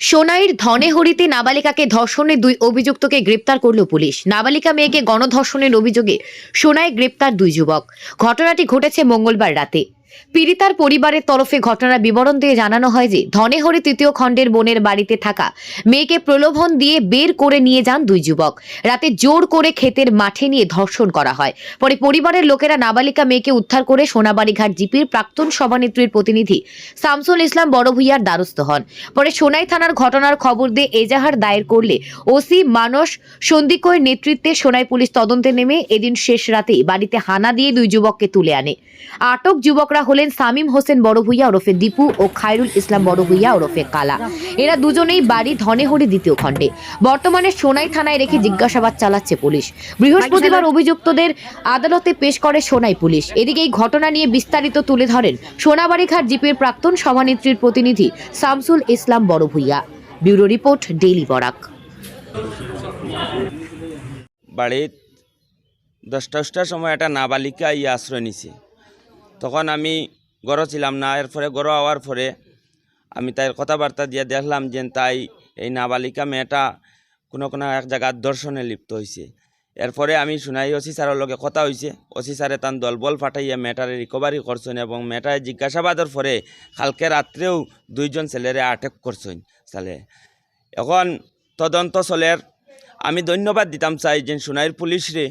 সোনাইর ধনেহরিতে নাবালিকাকে ধর্ষণের দুই অভিযুক্তকে গ্রেপ্তার করল পুলিশ। নাবালিকা মেয়েকে গণধর্ষণের অভিযোগে সোনায় গ্রেপ্তার দুই যুবক। ঘটনাটি ঘটেছে মঙ্গলবার রাতে। পীড়িতার পরিবারের তরফে ঘটনার বিবরণ দিয়ে জানানো হয় যে, ধনেহরি তৃতীয় খণ্ডের বোনের বাড়িতে থাকা মেয়েকে প্রলোভন দিয়ে বের করে নিয়ে যান দুই যুবক। রাতে জোর করে ক্ষেতের মাঠে নিয়ে ধর্ষণ করা হয়। পরে পরিবারের লোকেরা নাবালিকা মেয়েকে উদ্ধার করে সোনাবাড়িঘাট জিপির প্রাক্তন সভানেত্রীর প্রতিনিধি শামসুল ইসলাম বড় ভূঁইয়ার দ্বারস্থ হন। পরে সোনাই থানার ঘটনার খবর দিয়ে এজাহার দায়ের করলে ওসি মানস সন্দিকয়ের নেতৃত্বে সোনাই পুলিশ তদন্তে নেমে এদিন শেষ রাতেই বাড়িতে হানা দিয়ে দুই যুবককে তুলে আনে। আটক যুবকরা হলেন সামিম হোসেন বড় ভূঁইয়া ওরফে দীপু ও খায়রুল ইসলাম বড় ভূঁইয়া ওরফে কালা। এরা দুজনেই বাড়ি ধনেহরি দ্বিতীয় খণ্ডে। বর্তমানে সোনাই থানায় রেখে জিজ্ঞাসাবাদ চালাচ্ছে পুলিশ। বৃহস্পতিবার অভিযুক্তদের আদালতে পেশ করে সোনাই পুলিশ। এদিকে এই ঘটনা নিয়ে বিস্তারিত তুলে ধরেন সোনাবাড়িঘাট জিপের প্রাক্তন সভানেত্রীর প্রতিনিধি শামসুল ইসলাম বড় Bhuiyan bureau report daily Barak. বাড়িত দশটা দশটার সময় একটা নাবালিকা ইয়ে আশ্রয় নিছে। তখন আমি গড় ছিলাম না, এরপরে গড় হওয়ার পরে আমি তাই কথাবার্তা দিয়ে দেখলাম যে তাই এই নাবালিকা মেয়েটা কোনো কোনো এক জায়গার দর্শনে লিপ্ত হয়েছে এরপরে আমি শুনাই, ওসি স্যারের লগে কথা হয়েছে ওসি স্যারে তার দলবল ফাটাইয়া মেয়েটারে রিকভারি করছেন এবং মেয়েটায় জিজ্ঞাসাবাদের পরে কালকে রাত্রেও দুইজন ছেলেরে আটেক করছেন সালে এখন তদন্ত চলের। আমি ধন্যবাদ দিতাম চাই যে সোনাইর পুলিশরে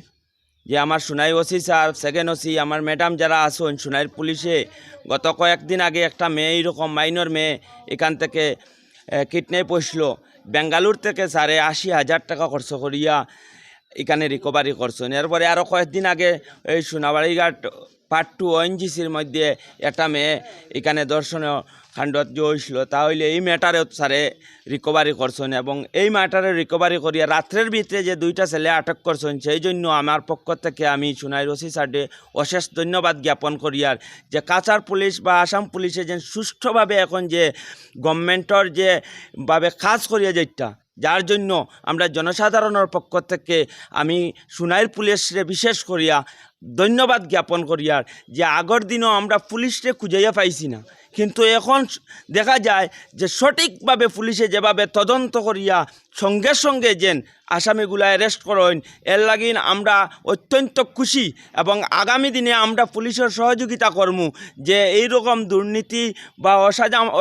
যে আমার Sonai OC sir second OC, আমার ম্যাডাম যারা আসুন সোনাইয়ের পুলিশে, গত কয়েকদিন আগে একটা মেয়ে এইরকম মাইনর মেয়ে, এখান থেকে কিডন্যাপ পড়ছিল বেঙ্গালুর থেকে স্যারে আশি হাজার টাকা খরচ করিয়া এখানে রিকভারি করছেন। এরপরে আরও কয়েকদিন আগে এই সোনাবাড়িঘাট পার্ট টু ওএনজিসির মধ্যে একটা মেয়ে এখানে দর্শনীয় খাণ্ডত যে হয়েছিল তাহলে এই ম্যাটারে স্যারে রিকভারি করছেন এবং এই ম্যাটারে রিকভারি করিয়া রাত্রের ভিতরে যে দুইটা ছেলে আটক করছেন, সেই জন্য আমার পক্ষ থেকে আমি সুনাই রসি সাডে অশেষ ধন্যবাদ জ্ঞাপন করিয়ার যে কাছার পুলিশ বা আসাম পুলিশে যে সুষ্ঠুভাবে এখন যে গভর্নমেন্টর যে ভাবে কাজ করিয়া যেটা যার জন্য আমরা জনসাধারণের পক্ষ থেকে আমি সোনাইল পুলিশরে বিশেষ করিয়া ধন্যবাদ জ্ঞাপন করিয়ার যে আগর দিনও আমরা পুলিশরে খুঁজাইয়া পাইছি না। কিন্তু এখন দেখা যায় যে সঠিকভাবে পুলিশে যেভাবে তদন্ত করিয়া সঙ্গে সঙ্গে যেন আসামিগুলা অ্যারেস্ট করেন, এর লাগিন আমরা অত্যন্ত খুশি এবং আগামী দিনে আমরা পুলিশের সহযোগিতা করমু যে এই রকম দুর্নীতি বা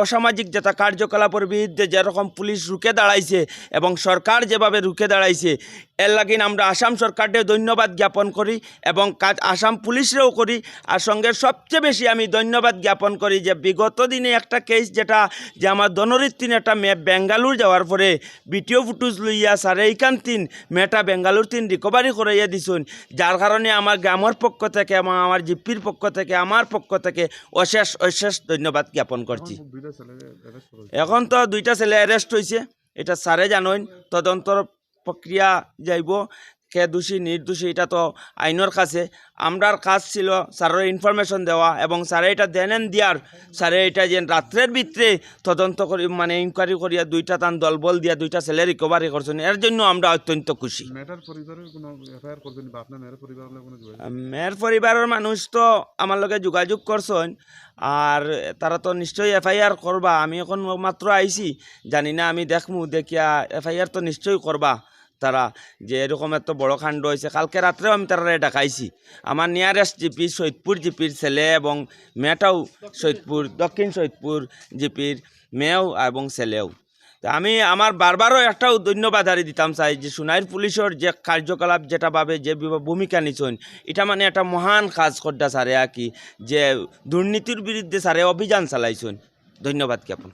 অসামাজিক যেটা কার্যকলাপের বিরুদ্ধে যেরকম পুলিশ রুখে দাঁড়াইছে এবং সরকার যেভাবে রুখে দাঁড়াইছে এর লাগিন আমরা আসাম সরকারকে ধন্যবাদ জ্ঞাপন করি এবং কাজ আসাম পুলিশরেও করি। আর সঙ্গে সবচেয়ে বেশি আমি ধন্যবাদ জ্ঞাপন করি যে বিগত দিনে একটা কেস যেটা যে আমার দনরিত্তিন একটা মেয়ে বেঙ্গালুর যাওয়ার পরে বিটিও ফুটেজ লইয়া স্যার এইখান তিন মেয়েটা বেঙ্গালুর তিন রিকভারি করাইয়া দিছুন। যার কারণে আমার গ্রামের পক্ষ থেকে এবং আমার জিপির পক্ষ থেকে আমার পক্ষ থেকে অশেষ অশেষ ধন্যবাদ জ্ঞাপন করছি। এখন তো দুইটা ছেলে অ্যারেস্ট হয়েছে এটা স্যারে জানেন তদন্তর প্রক্রিয়া যাইব কে দোষী নির্দোষী এটা তো আইনের কাছে আমরার কাজ ছিল স্যারের ইনফরমেশন দেওয়া এবং স্যারে এটা দেনেন দিয়ার স্যারে এটা যে রাত্রের ভিতরে তদন্ত করি মানে ইনকোয়ারি করিয়া দুইটা তান দলবল দিয়া দুইটা ছেলে রিকভারি করছেন এর জন্য আমরা অত্যন্ত খুশি। মেয়ের পরিবারের মানুষ তো আমার লগে যোগাযোগ করছেন আর তারা তো নিশ্চয়ই এফআইআর করবা আমি এখন মাত্র আইছি জানি না আমি দেখমু দেখিয়া এফআইআর তো নিশ্চয়ই করবা। তারা যে এরকম এত বড় কাণ্ড হয়েছে, কালকে রাত্রেও আমি তারা ডাকাইছি আমার নিয়ারেস্ট জিপি সৈয়দপুর জিপির ছেলে এবং মেয়েটাও সৈয়দপুর, দক্ষিণ সৈয়দপুর জিপির মেয়েও এবং ছেলেও। তা আমি আমার বারবারও একটাও ধন্যবাদ হারি দিতাম চাই যে সোনাইর পুলিশের যে কার্যকলাপ যেটা ভাবে যে ভূমিকা নিছেন, এটা মানে একটা মহান কাজ করটা স্যারে আর কি, যে দুর্নীতির বিরুদ্ধে স্যারে অভিযান চালাইছেন। ধন্যবাদ জ্ঞাপন